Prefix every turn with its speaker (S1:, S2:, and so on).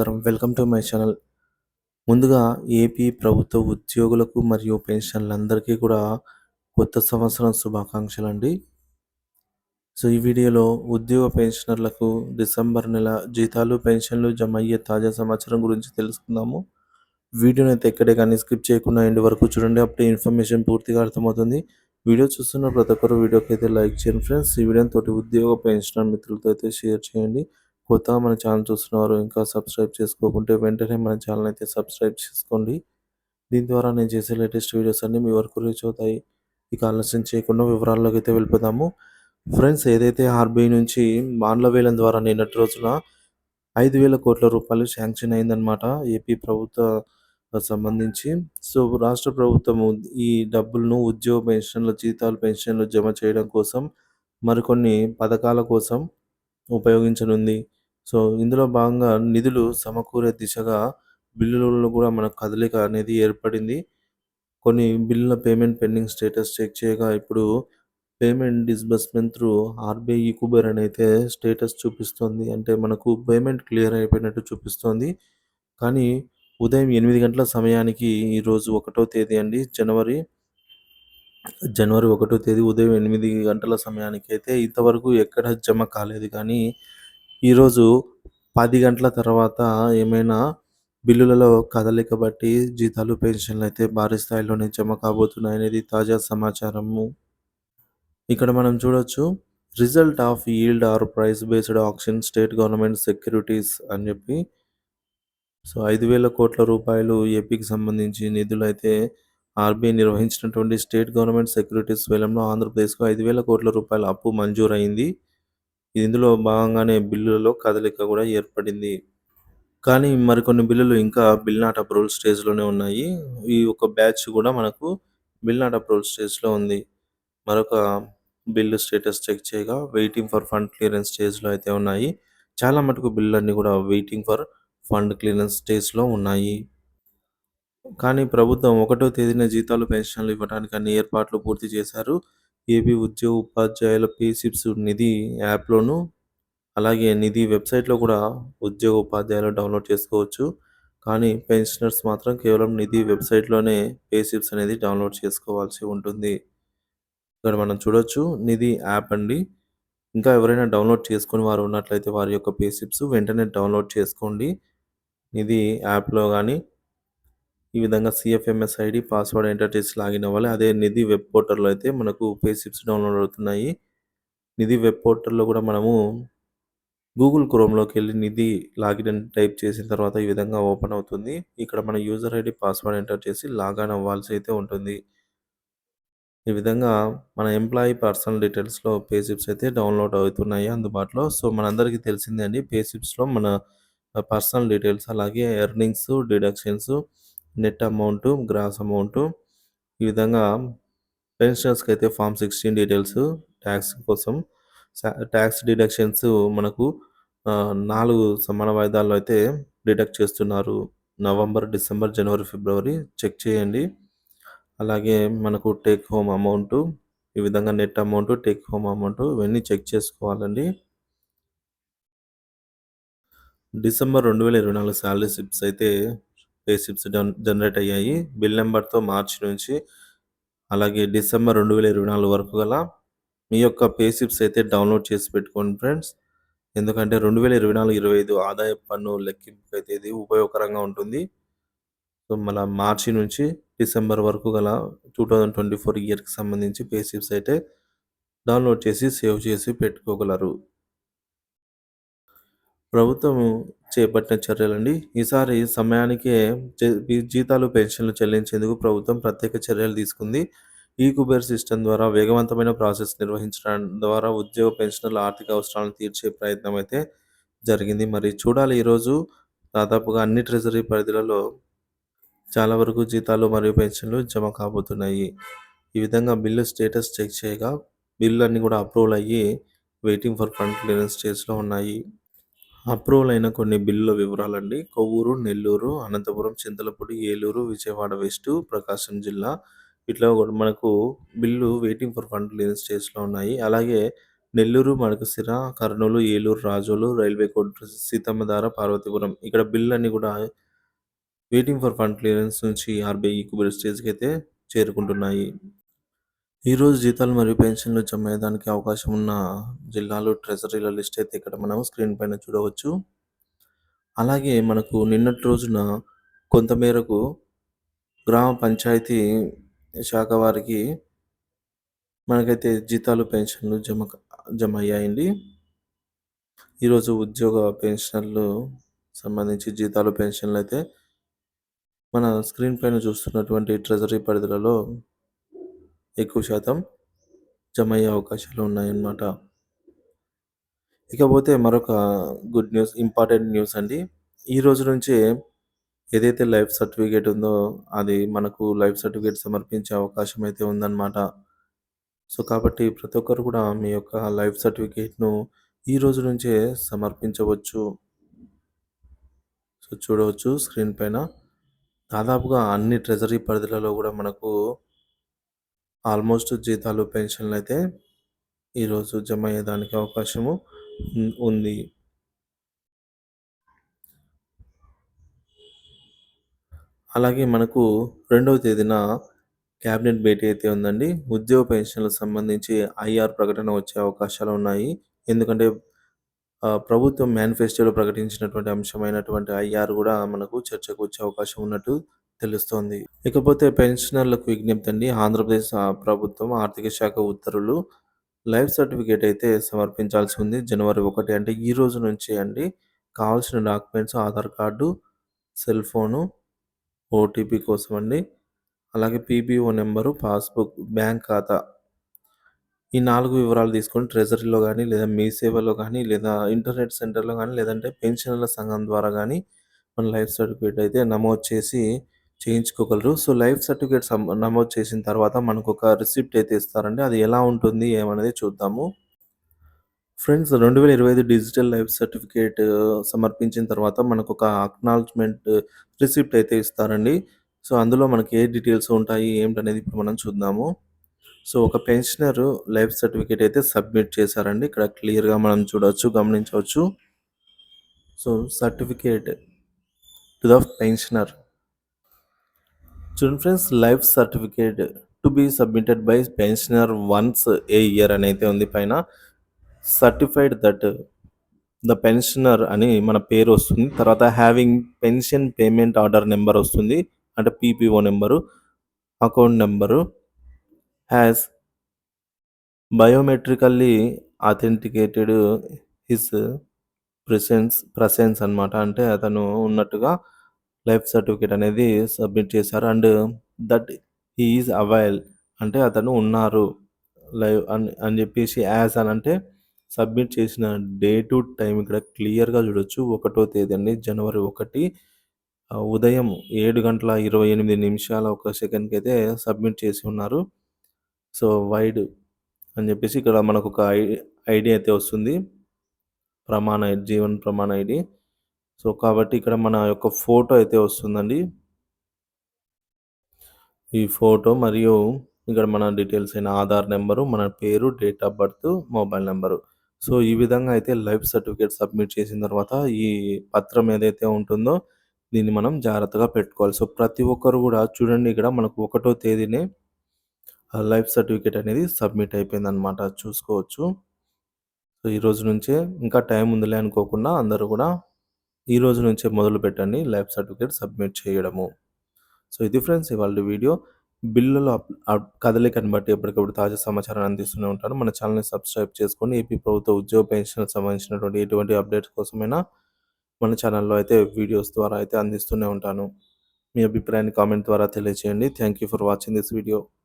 S1: నమస్కారం. Welcome to my channel. ముందుగా AP ప్రభుత్వ ఉద్యోగులకు మరియు పెన్షన్లందరికీ కూడా కొత్త సంవత్సరం శుభాకాంక్షలు అండి సో ఈ వీడియోలో ఉద్యోగ పెన్షనర్లకు డిసెంబర్ నెల జీతాలు పెన్షన్లు జమ అయ్యే తాజా సమాచారం గురించి తెలుసుకుందాము. వీడియోని అయితే ఎక్కడే కానీ స్కిప్ చేయకుండా ఎండ్ వరకు చూడండి. అప్పుడే ఇన్ఫర్మేషన్ పూర్తిగా అర్థమవుతుంది. వీడియో చూస్తున్న ప్రతి ఒక్కరు వీడియోకి అయితే లైక్ చేయండి ఫ్రెండ్స్. ఈ వీడియోని తోటి ఉద్యోగ పెన్షనర్ మిత్రులతో అయితే షేర్ చేయండి. కొత్తగా మన ఛానల్ చూస్తున్నారు ఇంకా సబ్స్క్రైబ్ చేసుకోకుంటే వెంటనే మన ఛానల్ అయితే సబ్స్క్రైబ్ చేసుకోండి. దీని ద్వారా నేను చేసే లేటెస్ట్ వీడియోస్ అన్నీ మీ వరకు రీచ్ అవుతాయి. ఇక ఆలస్యం చేయకుండా వివరాల్లోకి అయితే వెళ్ళిపోదాము. ఫ్రెండ్స్ ఏదైతే ఆర్బీఐ నుంచి మాండ్లవేలం ద్వారా నిన్నటి రోజున ఐదు వేల కోట్ల రూపాయలు శాంక్షన్ అయిందనమాట ఏపీ ప్రభుత్వ సంబంధించి. సో రాష్ట్ర ప్రభుత్వం ఈ డబ్బులను ఉద్యోగ పెన్షన్ల జీతాలు పెన్షన్లు జమ చేయడం కోసం మరికొన్ని పథకాల కోసం ఉపయోగించనుంది. సో ఇందులో భాగంగా నిధులు సమకూరే దిశగా బిల్లులలో కూడా మనకు కదలిక అనేది ఏర్పడింది. కొన్ని బిల్లుల పేమెంట్ పెండింగ్ స్టేటస్ చెక్ చేయగా ఇప్పుడు payment disbursement through RBI Kuber అని అయితే స్టేటస్ చూపిస్తుంది. అంటే మనకు పేమెంట్ క్లియర్ అయిపోయినట్టు చూపిస్తుంది. కానీ ఉదయం ఎనిమిది గంటల సమయానికి ఈరోజు ఒకటో తేదీ అండి. జనవరి జనవరి ఒకటో తేదీ ఉదయం ఎనిమిది గంటల సమయానికి అయితే ఇంతవరకు ఎక్కడ జమ కాలేదు. కానీ ఈరోజు పది గంటల తర్వాత ఏమైనా బిల్లులలో కదలిక బట్టి జీతాలు పెన్షన్లు అయితే భారీ స్థాయిలోనే జమ కాబోతున్నాయి అనేది తాజా సమాచారము. ఇక్కడ మనం చూడొచ్చు result of yield or price based option state government securities అని చెప్పి. సో ఐదు వేల కోట్ల రూపాయలు ఏపీకి సంబంధించి నిధులు అయితే ఆర్బీఐ నిర్వహించినటువంటి స్టేట్ గవర్నమెంట్ సెక్యూరిటీస్ వేలంలో ఆంధ్రప్రదేశ్కు ఐదు వేల కోట్ల రూపాయల అప్పు మంజూరైంది ఇందులో భాగంగానే బిల్లులలో కదలిక కూడా ఏర్పడింది. కానీ మరికొన్ని బిల్లులు ఇంకా బిల్ నాట్ అప్రూవల్ స్టేజ్లోనే ఉన్నాయి. ఈ ఒక బ్యాచ్ కూడా మనకు బిల్ నాట్ అప్రూవల్ స్టేజ్లో ఉంది. మరొక బిల్లు స్టేటస్ చెక్ చేయగా వెయిటింగ్ ఫర్ ఫండ్ క్లియరెన్స్ స్టేజ్లో అయితే ఉన్నాయి. చాలా మటుకు బిల్లు అన్నీ కూడా వెయిటింగ్ ఫర్ ఫండ్ క్లియరెన్స్ స్టేజ్లో ఉన్నాయి. కానీ ప్రభుత్వం ఒకటో తేదీన జీతాలు పెన్షన్లు ఇవ్వడానికి అన్ని ఏర్పాట్లు పూర్తి చేశారు. ఏపీ ఉద్యోగ ఉపాధ్యాయుల పేషిప్స్ నిధి యాప్లోను అలాగే నిధి వెబ్సైట్లో కూడా ఉద్యోగ ఉపాధ్యాయులు డౌన్లోడ్ చేసుకోవచ్చు. కానీ పెన్షనర్స్ మాత్రం కేవలం నిధి వెబ్సైట్లోనే పేషిప్స్ అనేది డౌన్లోడ్ చేసుకోవాల్సి ఉంటుంది. ఇక్కడ మనం చూడొచ్చు నిధి యాప్ అండి. ఇంకా ఎవరైనా డౌన్లోడ్ చేసుకుని వారు ఉన్నట్లయితే వారి యొక్క పేషిప్స్ వెంటనే డౌన్లోడ్ చేసుకోండి. నిధి యాప్లో కానీ ఈ విధంగా సిఎఫ్ఎంఎస్ ఐడి పాస్వర్డ్ ఎంటర్ చేసి లాగిన్ అవ్వాలి. అదే నిధి వెబ్ పోర్టల్లో అయితే మనకు పేషిప్స్ డౌన్లోడ్ అవుతున్నాయి. నిధి వెబ్ పోర్టల్లో కూడా మనము గూగుల్ క్రోమ్లోకి వెళ్ళి నిధి లాగిన్ టైప్ చేసిన తర్వాత ఈ విధంగా ఓపెన్ అవుతుంది. ఇక్కడ మన యూజర్ ఐడి పాస్వర్డ్ ఎంటర్ చేసి లాగిన్ అవ్వాల్సి అయితే ఉంటుంది. ఈ విధంగా మన ఎంప్లాయీ పర్సనల్ డీటెయిల్స్లో పేసిప్స్ అయితే డౌన్లోడ్ అవుతున్నాయి అందుబాటులో. సో మనందరికీ తెలిసిందే అండి పేసిప్స్లో మన పర్సనల్ డీటెయిల్స్ అలాగే earnings deductions net amount gross amount ఈ విధంగా పెన్షనర్స్కి అయితే ఫామ్ సిక్స్టీన్ డీటెయిల్స్ ట్యాక్స్ కోసం. ట్యాక్స్ డిడక్షన్స్ మనకు నాలుగు సమాన వాయిదాల్లో అయితే డిడక్ట్ చేస్తున్నారు. నవంబర్ డిసెంబర్ జనవరి ఫిబ్రవరి చెక్ చేయండి. అలాగే మనకు టేక్ హోమ్ అమౌంట్ ఈ విధంగా net amount take home amount ఇవన్నీ చెక్ చేసుకోవాలండి. డిసెంబర్ రెండు వేల ఇరవై నాలుగు శాలరీ స్లిప్స్ అయితే పే జనరేట్ అయ్యాయి. బిల్ నెంబర్తో మార్చి నుంచి అలాగే డిసెంబర్ రెండు వేల ఇరవై నాలుగు వరకు గల మీ యొక్క పేసిప్స్ అయితే డౌన్లోడ్ చేసి పెట్టుకోండి ఫ్రెండ్స్. ఎందుకంటే రెండు వేల ఇరవై నాలుగు ఇరవై ఐదు ఆదాయ పన్ను లెక్కింపు అయితే ఇది ఉపయోగకరంగా ఉంటుంది. సో మన మార్చి నుంచి డిసెంబర్ వరకు గల టూ థౌజండ్ ట్వంటీ ఫోర్ ఇయర్కి సంబంధించి పేసిప్స్ అయితే డౌన్లోడ్ చేసి సేవ్ చేసి పెట్టుకోగలరు. ప్రభుత్వం చేపట్టిన చర్యలండి. ఈసారి సమయానికే జీతాలు పెన్షన్లు చెల్లించేందుకు ప్రభుత్వం ప్రత్యేక చర్యలు తీసుకుంది. ఈ కుబేర్ సిస్టమ్ ద్వారా వేగవంతమైన ప్రాసెస్ నిర్వహించడం ద్వారా ఉద్యోగ పెన్షనర్ల ఆర్థిక అవసరాలను తీర్చే ప్రయత్నం అయితే జరిగింది. మరి చూడాలి ఈరోజు దాదాపుగా అన్ని ట్రెజరీ పరిధిలలో చాలా వరకు జీతాలు మరియు పెన్షన్లు జమ కాబోతున్నాయి. ఈ విధంగా బిల్లు స్టేటస్ చెక్ చేయగా బిల్లు అన్నీ కూడా అప్రూవల్ అయ్యి వెయిటింగ్ ఫర్ ఫండ్ క్లియరెన్స్ స్టేజ్లో ఉన్నాయి. అప్రూవల్ అయిన కొన్ని బిల్లుల వివరాలండి. కొవ్వూరు నెల్లూరు అనంతపురం చింతలపూడి ఏలూరు విజయవాడ వెస్ట్ ప్రకాశం జిల్లా. ఇట్లా కూడా మనకు బిల్లు వెయిటింగ్ ఫర్ ఫండ్ లేని స్టేజ్లో ఉన్నాయి. అలాగే నెల్లూరు, మడకసిర కర్నూలు, ఏలూరు, రాజోలు, రైల్వే కోడ్, సీతమ్మధార, పార్వతీపురం. ఇక్కడ బిల్లు అన్నీ కూడా వెయిటింగ్ ఫర్ ఫండ్ క్లియరెన్స్ నుంచి ఆర్‌బీఐ ఈక్వల్ స్టేజ్‌కి అయితే చేరుకుంటున్నాయి. ఈరోజు జీతాలు మరియు పెన్షన్లు జమ అవకాశం ఉన్న జిల్లాలు, ట్రెజరీల లిస్ట్ అయితే ఇక్కడ మనం స్క్రీన్ పైన చూడవచ్చు. అలాగే మనకు నిన్నటి రోజున కొంతమేరకు గ్రామ పంచాయతీ శాఖ వారికి మనకైతే జీతాలు, పెన్షన్లు జమ జమ అయ్యాయండి. ఈరోజు ఉద్యోగ పెన్షన్లు సంబంధించి జీతాలు, పెన్షన్లు అయితే మన స్క్రీన్ పైన చూస్తున్నటువంటి ట్రెజరీ పరిధులలో ఎక్కువ శాతం జమ అయ్యే అవకాశాలు ఉన్నాయన్నమాట. ఇకపోతే మరొక గుడ్ న్యూస్ ఇంపార్టెంట్ న్యూస్ అండి. ఈ రోజు నుంచే ఏదైతే లైఫ్ సర్టిఫికేట్ ఉందో అది మనకు లైఫ్ సర్టిఫికేట్ సమర్పించే అవకాశం అయితే ఉందన్నమాట. సో, కాబట్టి ప్రతి ఒక్కరు కూడా మీ యొక్క లైఫ్ సర్టిఫికేట్‌ను ఈ రోజు నుంచే సమర్పించవచ్చు. సో, చూడవచ్చు స్క్రీన్ పైన. దాదాపుగా అన్ని ట్రెజరీ పరిధులలో కూడా మనకు ఆల్మోస్ట్ జీతాలు, పెన్షన్లు అయితే ఈరోజు జమ అయ్యేదానికి అవకాశము ఉంది. అలాగే మనకు రెండవ తేదీన క్యాబినెట్ భేటీ అయితే ఉందండి. ఉద్యోగ పెన్షన్‌లకు సంబంధించి ఐఆర్ ప్రకటన వచ్చే అవకాశాలు ఉన్నాయి. ఎందుకంటే ప్రభుత్వం మేనిఫెస్టోలో ప్రకటించినటువంటి అంశమైనటువంటి ఐఆర్ కూడా మనకు చర్చకు వచ్చే అవకాశం ఉన్నట్టు తెలుస్తోంది. ఇకపోతే పెన్షనర్లకు విజ్ఞప్తి అండి. ఆంధ్రప్రదేశ్ ప్రభుత్వం ఆర్థిక శాఖ ఉత్తర్వులు లైఫ్ సర్టిఫికేట్ అయితే సమర్పించాల్సి ఉంది. జనవరి ఒకటి అంటే ఈ రోజు నుంచి అండి. కావాల్సిన documents Aadhaar card, cell phone, OTP కోసం అండి. అలాగే పీపీఓ నెంబరు, పాస్‌బుక్, బ్యాంక్ ఖాతా. ఈ నాలుగు వివరాలు తీసుకొని ట్రెజరీలో కానీ లేదా మీ సేవలో కానీ లేదా ఇంటర్నెట్ సెంటర్‌లో కానీ లేదంటే పెన్షనర్ల సంఘం ద్వారా కానీ మన లైఫ్ సర్టిఫికేట్ అయితే నమోదు చేసి చేయించుకోగలరు. సో, లైఫ్ సర్టిఫికేట్ నమోదు చేసిన తర్వాత మనకొక రిసిప్ట్ అయితే ఇస్తారండి. అది ఎలా ఉంటుంది ఏమనేది చూద్దాము. ఫ్రెండ్స్ 2025 డిజిటల్ లైఫ్ సర్టిఫికేట్ సమర్పించిన తర్వాత మనకు ఒక అక్నాలజ్మెంట్ రిసిప్ట్ అయితే ఇస్తారండి. సో, అందులో మనకి ఏ డీటెయిల్స్ ఉంటాయి ఏంటనేది ఇప్పుడు మనం చూద్దాము. సో, ఒక పెన్షనర్ లైఫ్ సర్టిఫికేట్ అయితే సబ్మిట్ చేశారండి. ఇక్కడ క్లియర్‌గా మనం చూడవచ్చు గమనించవచ్చు. So, certificate to the pensioner. Children's friends life certificate to be submitted by pensioner once a year అని అయితే ఉంది పైన. సర్టిఫైడ్ దట్ ద పెన్షనర్ అని మన పేరు వస్తుంది. తర్వాత having pension payment order number వస్తుంది. అంటే PPO number account number has biometrically authenticated his presence presence అన్నమాట. అంటే అతను ఉన్నట్టుగా లైఫ్ సర్టిఫికేట్ అనేది సబ్మిట్ చేశారు. And that he is avail అంటే అతను ఉన్నారు. లైవ్ అని అని చెప్పేసి యాజ్ అని అంటే సబ్మిట్ చేసిన డే టు టైం ఇక్కడ క్లియర్‌గా చూడొచ్చు. ఒకటో తేదీ అండి. జనవరి ఒకటి ఉదయం ఏడు గంటల 28 నిమిషాల ఒక సెకండ్కి అయితే సబ్మిట్ చేసి ఉన్నారు. సో, వైడ్ అని చెప్పేసి ఇక్కడ మనకొక ఐ ఐడి అయితే వస్తుంది. ప్రమాణ జీవన్ ప్రమాణ ఐడి సో, కాబట్టి ఇక్కడ మన యొక్క ఫోటో అయితే వస్తుందండి. ఈ ఫోటో మరియు ఇక్కడ మన డీటెయిల్స్ అయిన ఆధార్ నెంబరు మన పేరు, date of birth, mobile number so, ఈ విధంగా అయితే లైఫ్ సర్టిఫికేట్ సబ్మిట్ చేసిన తర్వాత ఈ పత్రం ఏదైతే ఉంటుందో దీన్ని మనం జాగ్రత్తగా పెట్టుకోవాలి. సో, ప్రతి ఒక్కరు కూడా చూడండి ఇక్కడ మనకు ఒకటో తేదీనే లైఫ్ సర్టిఫికేట్ అనేది సబ్మిట్ అయిపోయిందనమాట చూసుకోవచ్చు. సో, ఈ రోజు నుంచే ఇంకా టైం ఉందిలే అనుకోకుండా అందరూ కూడా ఈ రోజు నుంచే మొదలుపెట్టండి లైఫ్ సర్టిఫికేట్ సబ్మిట్ చేయడము. సో, ఇది ఫ్రెండ్స్ ఇవాళ వీడియో. బిల్లుల కదలికని కదలికను బట్టి ఎప్పటికప్పుడు తాజా సమాచారాన్ని అందిస్తూనే ఉంటాను. మన ఛానల్ని సబ్స్క్రైబ్ చేసుకొని ఏపీ ప్రభుత్వ ఉద్యోగ పెన్షన్‌కి సంబంధించినటువంటి ఎటువంటి అప్డేట్స్ కోసమైనా మన ఛానల్లో అయితే వీడియోస్ ద్వారా అయితే అందిస్తూనే ఉంటాను. మీ అభిప్రాయాన్ని కామెంట్ ద్వారా తెలియజేయండి. Thank you for watching this video.